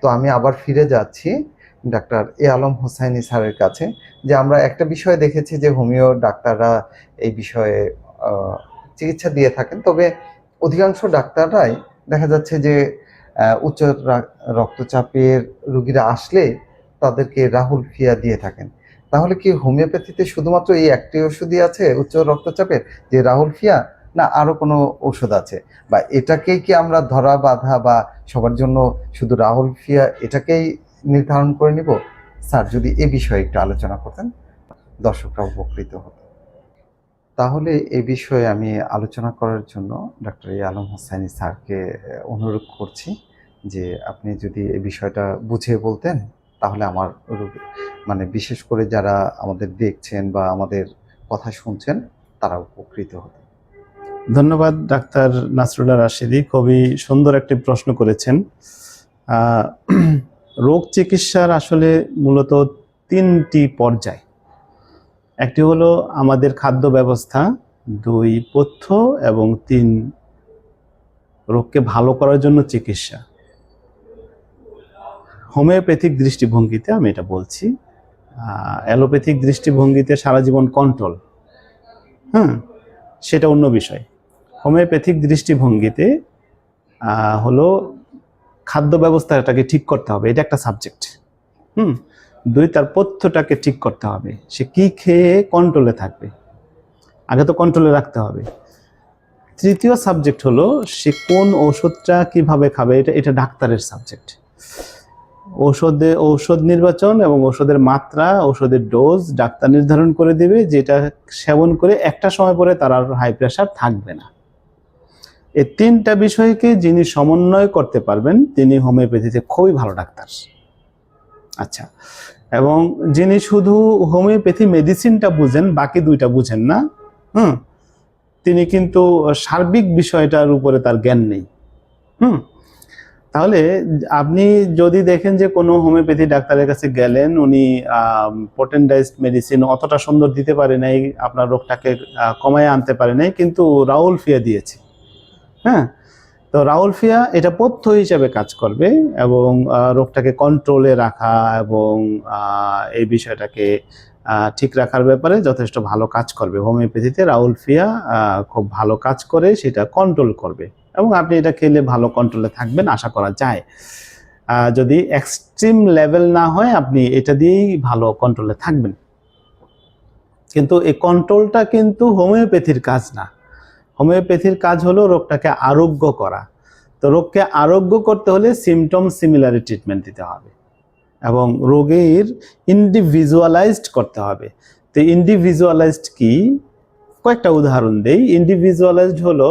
তো আমি আবার ফিরে যাচ্ছি ডাক্তার এ আলম হোসাইনি স্যারের কাছে, যে আমরা একটা বিষয় দেখেছি যে হোমিও ডাক্তাররা এই বিষয়ে চিকিৎসা দিয়ে থাকেন। তবে অধিকাংশ ডাক্তাররাই দেখা যাচ্ছে যে উচ্চ রক্তচাপের রুগীরা আসলে তাদেরকে রাহুল ফিয়া দিয়ে থাকেন। তাহলে কি হোমিওপ্যাথিতে শুধুমাত্র এই একটি ওষুধই আছে উচ্চ রক্তচাপের, যে রাহুল ফিয়া না, আরও কোনো ওষুধ আছে। বা এটাকেই কি আমরা ধরা, বাঁধা বা সবার জন্য শুধু রাহুল ফিয়া এটাকেই নির্ধারণ করে নিব? স্যার, যদি এ বিষয়ে একটু আলোচনা করতেন, দর্শকরা উপকৃত হতো। তাহলে এ বিষয়ে আমি আলোচনা করার জন্য ডক্টর আলম হোসাইনি স্যারকে অনুরোধ করছি যে আপনি যদি এ বিষয়টা বুঝিয়ে বলতেন, তাহলে আমার মানে বিশেষ করে যারা আমাদের দেখছেন বা আমাদের কথা শুনছেন, তারা উপকৃত হতেন। ধন্যবাদ, ডাক্তার নাসরুল্লাহ রাশিদি। খুবই সুন্দর একটি প্রশ্ন করেছেন। রোগ চিকিৎসার আসলে মূলত তিনটি পর্যায়। একটি হলো আমাদের খাদ্য ব্যবস্থা, দুই পথ্য এবং তিন রোগকে ভালো করার জন্য চিকিৎসা। হোমিওপ্যাথিক দৃষ্টিভঙ্গিতে আমি এটা বলছি। অ্যালোপ্যাথিক দৃষ্টিভঙ্গিতে সারা জীবন কন্ট্রোল হ্যাঁ সেটা অন্য বিষয়। হোমিওপ্যাথিক দৃষ্টিভঙ্গিতে হলো খাদ্য ব্যবস্থাটাকে ঠিক করতে হবে। এটা একটা সাবজেক্ট। হুম? দুই, তার পথ্যটাকে ঠিক করতে হবে। সে কি খেয়ে কন্ট্রোলে থাকবে? আগে তো কন্ট্রোলে রাখতে হবে। তৃতীয় সাবজেক্ট হলো সে কোন ওষুধটা কীভাবে খাবে? এটা এটা ডাক্তারের সাবজেক্ট। ঔষধে, ঔষধ নির্বাচন এবং ওষুধের মাত্রা ওষুধের ডোজ ডাক্তার নির্ধারণ করে দিবে, যেটা সেবন করে একটা সময় পরে তার আর হাই প্রেশার থাকবে না। এই তিনটা বিষয়কে যিনি সমন্বয় করতে পারবেন, তিনি হোমিওপ্যাথিতে খুবই ভালো ডাক্তার। আচ্ছা এবং যিনি শুধু হোমিওপ্যাথি মেডিসিনটা বুঝেন, বাকি দুইটা বুঝেন না, হুম, তিনি কিন্তু সার্বিক বিষয়টার উপরে তার জ্ঞান নেই। হুম, তাহলে আপনি যদি দেখেন যে কোনো হোমিওপ্যাথি ডাক্তারের কাছে গেলেন, উনি পটেন্ডাইজড মেডিসিন অতটা সুন্দর দিতে পারে নাই, আপনার রোগটাকে কমায় আনতে পারে নাই, কিন্তু রাউল ফিয়া দিয়েছে। হ্যাঁ? তো রাউল ফিয়া এটা পথ্য হিসাবে কাজ করবে এবং রোগটাকে কন্ট্রোলে রাখা এবং এই বিষয়টাকে ঠিক রাখার ব্যাপারে যথেষ্ট ভালো কাজ করবে। হোমিওপ্যাথিতে রাউল ফিয়া খুব ভালো কাজ করে সেটা কন্ট্রোল করবে এবং আপনি এটা খেলে ভালো কন্ট্রোলে থাকবেন আশা করা যায়। যদি এক্সট্রিম লেভেল না হয় আপনি এটা দিয়েই ভালো কন্ট্রোলে থাকবেন। কিন্তু এই কন্ট্রোলটা কিন্তু হোমিওপ্যাথির কাজ না। হোমিওপ্যাথির কাজ হলো রোগটাকে আরোগ্য করা। তো রোগকে আরোগ্য করতে হলে সিমটম সিমিলারি ট্রিটমেন্ট দিতে হবে এবং রোগীর ইন্ডিভিজুয়ালাইজড করতে হবে। তো ইন্ডিভিজুয়ালাইজড কি? কয়েকটা উদাহরণ দেই। ইন্ডিভিজুয়ালাইজড হলো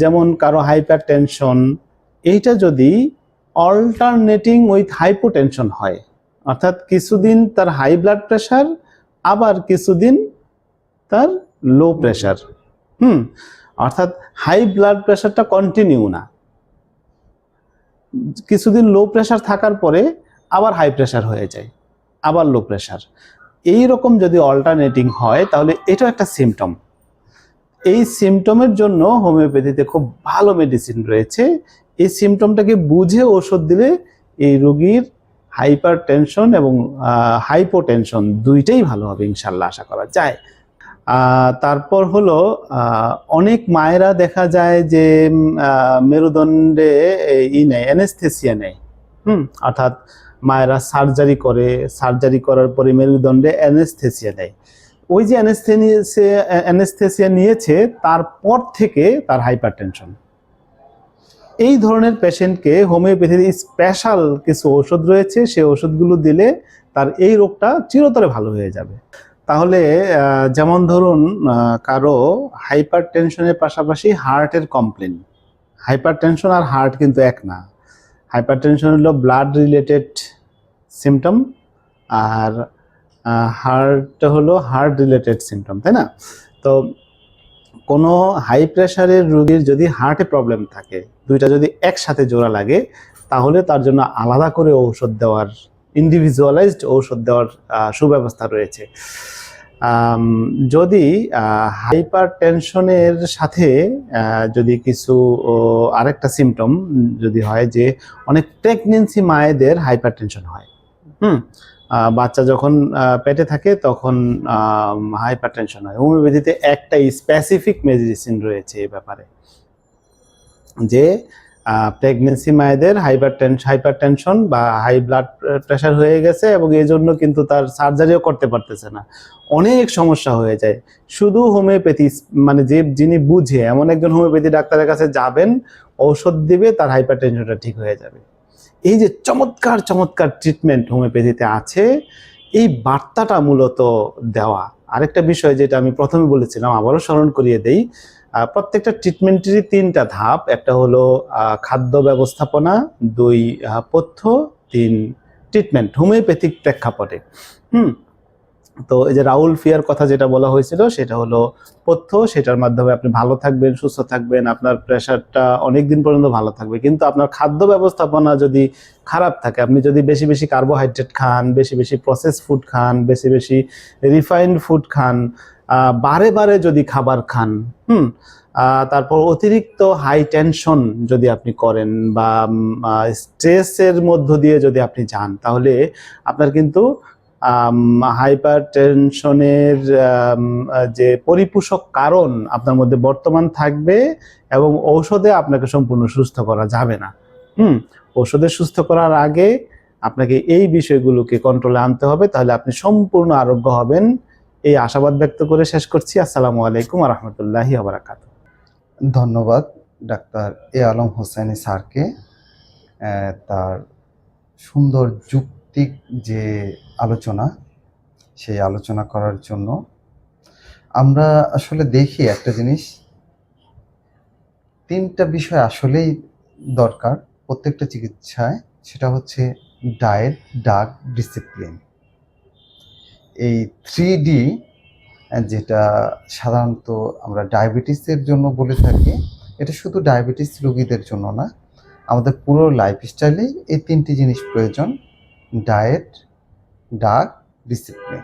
যেমন কারও হাইপার টেনশন এইটা যদি অল্টারনেটিং উইথ হাইপোটেনশন হয়, অর্থাৎ কিছুদিন তার হাই ব্লাড প্রেশার আবার কিছুদিন তার লো প্রেশার হুম, অর্থাৎ হাই ব্লাড প্রেশারটা কন্টিনিউ না। কিছুদিন লো প্রেশার থাকার পরে আবার হাই প্রেশার হয়ে যায়, আবার লো প্রেশার এই রকম যদি অল্টারনেটিং হয়, তাহলে এটাও একটা সিমটম এই সিমটমের জন্য হোমিওপ্যাথিতে খুব ভালো মেডিসিন রয়েছে। এই সিমটমটাকে বুঝে ওষুধ দিলে এই রোগীর হাইপার টেনশন এবং হাইপোটেনশন দুইটাই ভালো হবে ইনশাল্লাহ, আশা করা যায়। তারপর হলো অনেক মায়েরা দেখা যায় যে মেরুদণ্ডে ই নেয়, অ্যানেস্থেসিয়া নেয়। হুম, অর্থাৎ মায়েরা সার্জারি করে, সার্জারি করার পরে মেরুদণ্ডে অ্যানেস্থেসিয়া দেয় ওই যে অ্যানেস্থেসিয়া নিয়েছে, তারপর থেকে তার হাইপার টেনশন এই ধরনের পেশেন্টকে হোমিওপ্যাথির স্পেশাল কিছু ওষুধ রয়েছে সেই ওষুধগুলো দিলে তার এই রোগটা চিরতরে ভালো হয়ে যাবে। তাহলে যেমন ধরুন কারও হাইপার টেনশনের পাশাপাশি হার্টের কমপ্লেন। হাইপার টেনশন আর হার্ট কিন্তু এক না। হাইপার টেনশন হলো ব্লাড রিলেটেড সিমটম আর হার্ট হলো হার্ট রিলেটেড সিমটম, তাই না? তো কোনো হাই প্রেশারের রোগীর যদি হার্টে প্রবলেম থাকে, দুইটা যদি একসাথে জোড়া লাগে, তাহলে তার জন্য আলাদা করে ঔষধ দেওয়ার ইন্ডিভিজুয়ালাইজড ঔষধ দেওয়ার সুব্যবস্থা রয়েছে। যদি হাইপার টেনশনের সাথে যদি কিছু আরেকটা সিমটম যদি হয় যে অনেক প্রেগনেন্সি মায়েদের হাইপার টেনশন হয়, হুম? বাচ্চা যখন পেটে থাকে তখন হাইপার টেনশন হয়। হোমিওপ্যাথিতে একটা স্পেসিফিক মেডিসিন রয়েছে এই ব্যাপারে। যে প্রেগনেন্সি মায়েদের হাইপার হাইপার টেনশন বা হাই ব্লাড প্রেশার হয়ে গেছে এবং এই জন্য কিন্তু তার সার্জারিও করতে পারতেছে না। অনেক সমস্যা হয়ে যায়। শুধু হোমিওপ্যাথি মানে যে যিনি বুঝে, এমন একজন হোমিওপ্যাথি ডাক্তারের কাছে যাবেন, ঔষধ দিবে, তার হাইপার টেনশনটা ঠিক হয়ে যাবে। এই যে চমৎকার চমৎকার ট্রিটমেন্ট হোমিওপ্যাথিতে আছে, এই বার্তাটা মূলত দেওয়া। আরেকটা বিষয় যেটা আমি প্রথমে বলেছিলাম, আবারও স্মরণ করিয়ে দেই প্রত্যেকটা ট্রিটমেন্টেরই তিনটা ধাপ। একটা হলো খাদ্য ব্যবস্থাপনা, দুই পথ্য, তিন ট্রিটমেন্ট হোমিওপ্যাথিক প্রেক্ষাপটে। হুম? তো এই যে রাউল ফিয়ার কথা যেটা বলা হয়েছিল, সেটা হলো পথ্য, সেটার মাধ্যমে আপনি ভালো থাকবেন, সুস্থ থাকবেন, আপনার প্রেশারটা অনেক দিন পর্যন্ত ভালো থাকবে। কিন্তু আপনার খাদ্য ব্যবস্থাপনা যদি খারাপ থাকে, আপনি যদি বেশি বেশি কার্বোহাইড্রেট খান, বেশি বেশি প্রসেস ফুড খান, বেশি বেশি রিফাইন্ড ফুড খান বারে বারে যদি খাবার খান, হুম তারপর অতিরিক্ত হাই টেনশন যদি আপনি করেন বা স্ট্রেসের মধ্য দিয়ে যদি আপনি যান, তাহলে আপনার কিন্তু হাইপার টেনশনের যে পরিপোষক কারণ আপনার মধ্যে বর্তমান থাকবে এবং ঔষধে আপনাকে সম্পূর্ণ সুস্থ করা যাবে না। হুম, ঔষধে সুস্থ করার আগে আপনাকে এই বিষয়গুলোকে কন্ট্রোলে আনতে হবে, তাহলে আপনি সম্পূর্ণ আরোগ্য হবেন। এই আশাবাদ ব্যক্ত করে শেষ করছি। আসসালামু আলাইকুম রহমতুল্লাহি আবরাকাত ধন্যবাদ ডাক্তার এ আলম হোসেনি স্যারকে। তার সুন্দর যুক্তিক যে আলোচনা, সেই আলোচনা করার জন্য। আমরা আসলে দেখি একটা জিনিস, তিনটা বিষয় আসলেই দরকার প্রত্যেকটা চিকিৎসায়, সেটা হচ্ছে ডায়েট, ডাক, ডিসিপ্লিন। এই থ্রি ডি যেটা সাধারণত আমরা ডায়াবেটিসের জন্য বলে থাকি, এটা শুধু ডায়াবেটিস রোগীদের জন্য না, আমাদের পুরো লাইফস্টাইলেই এই তিনটি জিনিস প্রয়োজন ডায়েট ডাক ডিসিপ্লিন